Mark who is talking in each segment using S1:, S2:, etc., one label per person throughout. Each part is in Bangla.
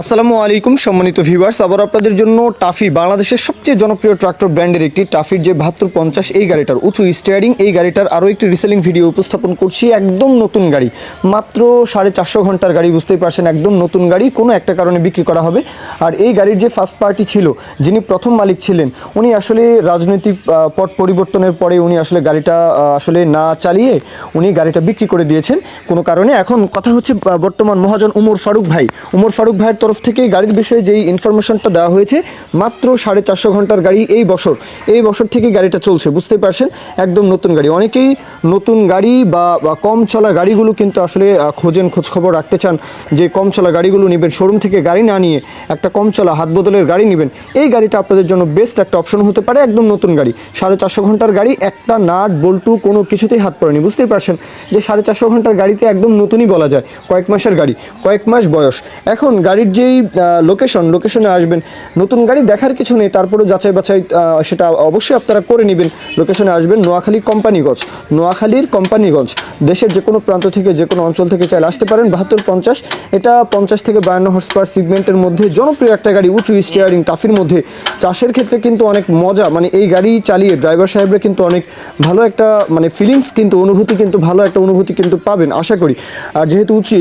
S1: আসসালামু আলাইকুম, সম্মানিত ভিউয়ার্স আবার আপনাদের জন্য টাফি বাংলাদেশের সবচেয়ে জনপ্রিয় ট্রাক্টর ব্র্যান্ডের একটি টাফির যে বাহাত্তর পঞ্চাশ, এই গাড়িটার উঁচু স্টিয়ারিং এই গাড়িটার আরও একটি রিসেলিং ভিডিও উপস্থাপন করছি, একদম নতুন গাড়ি। মাত্র সাড়ে চারশো ঘণ্টার গাড়ি, বুঝতেই পারছেন, একদম নতুন গাড়ি, কোনো একটা কারণে বিক্রি করা হবে। আর এই গাড়ির যে ফার্স্ট পার্টি ছিল, যিনি প্রথম মালিক ছিলেন, উনি আসলে রাজনৈতিক পট পরিবর্তনের পরে উনি আসলে গাড়িটা আসলে না চালিয়ে উনি গাড়িটা বিক্রি করে দিয়েছেন। কোনো কারণে এখন কথা হচ্ছে বর্তমান মহাজন উমর ফারুক ভাই। উমর ফারুক ভাইয়ের তরফ থেকে গাড়ির বিষয়ে যেই ইনফরমেশনটা দেওয়া হয়েছে, মাত্র সাড়ে চারশো ঘণ্টার গাড়ি এই বছর। এই বছর থেকে গাড়িটা চলছে বুঝতে পারছেন? একদম নতুন গাড়ি। অনেকেই নতুন গাড়ি বা কম চলা গাড়িগুলো কিন্তু আসলে খোঁজেন, খোঁজ খবর রাখতে চান যে কম চলা গাড়িগুলো নেবেন শোরুম থেকে গাড়ি না নিয়ে একটা কম চলা হাত বদলের গাড়ি নেবেন। এই গাড়িটা আপনাদের জন্য বেস্ট একটা অপশন হতে পারে, একদম নতুন গাড়ি। সাড়ে চারশো ঘণ্টার গাড়ি, একটা নাট, বল্টু, কোনো কিছুতেই হাত পড়েনি। বুঝতেই পারছেন যে সাড়ে চারশো ঘণ্টার গাড়িতে একদম নতুনই বলা যায়, কয়েক মাসের গাড়ি, কয়েক মাস বয়স। এখন গাড়ির যেই লোকেশন লোকেশনে আসবেন, নতুন গাড়ি দেখার কিছু নেই, তারপরেও যাচাই বাছাই সেটা অবশ্যই আপনারা করে নেবেন। লোকেশনে আসবেন নোয়াখালী কোম্পানিগঞ্জ, নোয়াখালীর কোম্পানিগঞ্জ। দেশের যে কোনো প্রান্ত থেকে যে কোনো অঞ্চল থেকে চাইলে আসতে পারেন, বাহাত্তর পঞ্চাশ। এটা পঞ্চাশ থেকে বায়ান্ন হর্স পার সিগমেন্টের মধ্যে, জনপ্রিয় একটা গাড়ি, উঁচু স্টিয়ারিং টাফির মধ্যে। চাষের ক্ষেত্রে কিন্তু অনেক মজা মানে এই গাড়ি চালিয়ে ড্রাইভার সাহেবরা কিন্তু অনেক ভালো একটা মানে ফিলিংস কিন্তু, অনুভূতি কিন্তু, ভালো একটা অনুভূতি কিন্তু পাবেন, আশা করি। আর যেহেতু উঁচু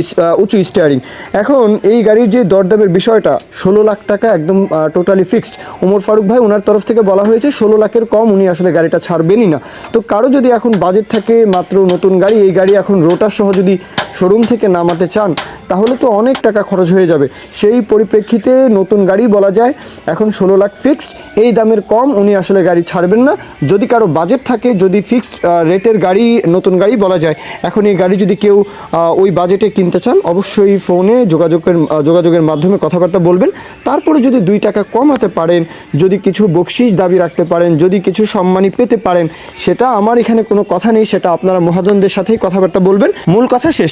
S1: উঁচু স্টিয়ারিং এখন এই গাড়ির যে দরদামের বিষয়টা ষোলো লাখ টাকা একদম টোটালি ফিক্সড ওমর ফারুক ভাই, ওনার তরফ থেকে বলা হয়েছে ষোলো লাখের কম উনি আসলে গাড়িটা ছাড়বেনই না। তো কারও যদি এখন বাজেট থাকে মাত্র নতুন গাড়ি, এই গাড়ি এখন রোটার সহ যদি শোরুম থেকে নামাতে চান, তাহলে তো অনেক টাকা খরচ হয়ে যাবে। সেই পরিপ্রেক্ষিতে নতুন গাড়ি বলা যায়, এখন ষোলো লাখ ফিক্সড এই দামের কম উনি আসলে গাড়ি ছাড়বেন না। যদি কারও বাজেট থাকে, যদি ফিক্সড রেটের গাড়ি, নতুন গাড়ি বলা যায়, এখন এই গাড়ি যদি কেউ ওই বাজেটে কিনতে চান, অবশ্যই ফোনে যোগাযোগের যোগাযোগের মাধ্যমে কথাবার্তা বলবেন। তারপরে যদি দুই টাকা কমাতে পারেন, যদি কিছু বকশিস দাবি রাখতে পারেন, যদি কিছু সম্মানী পেতে পারেন, সেটা আমার এখানে কোনো কথা নেই, সেটা আপনারা মহাজনদের সাথেই কথাবার্তা বলবেন। মূল কথা শেষ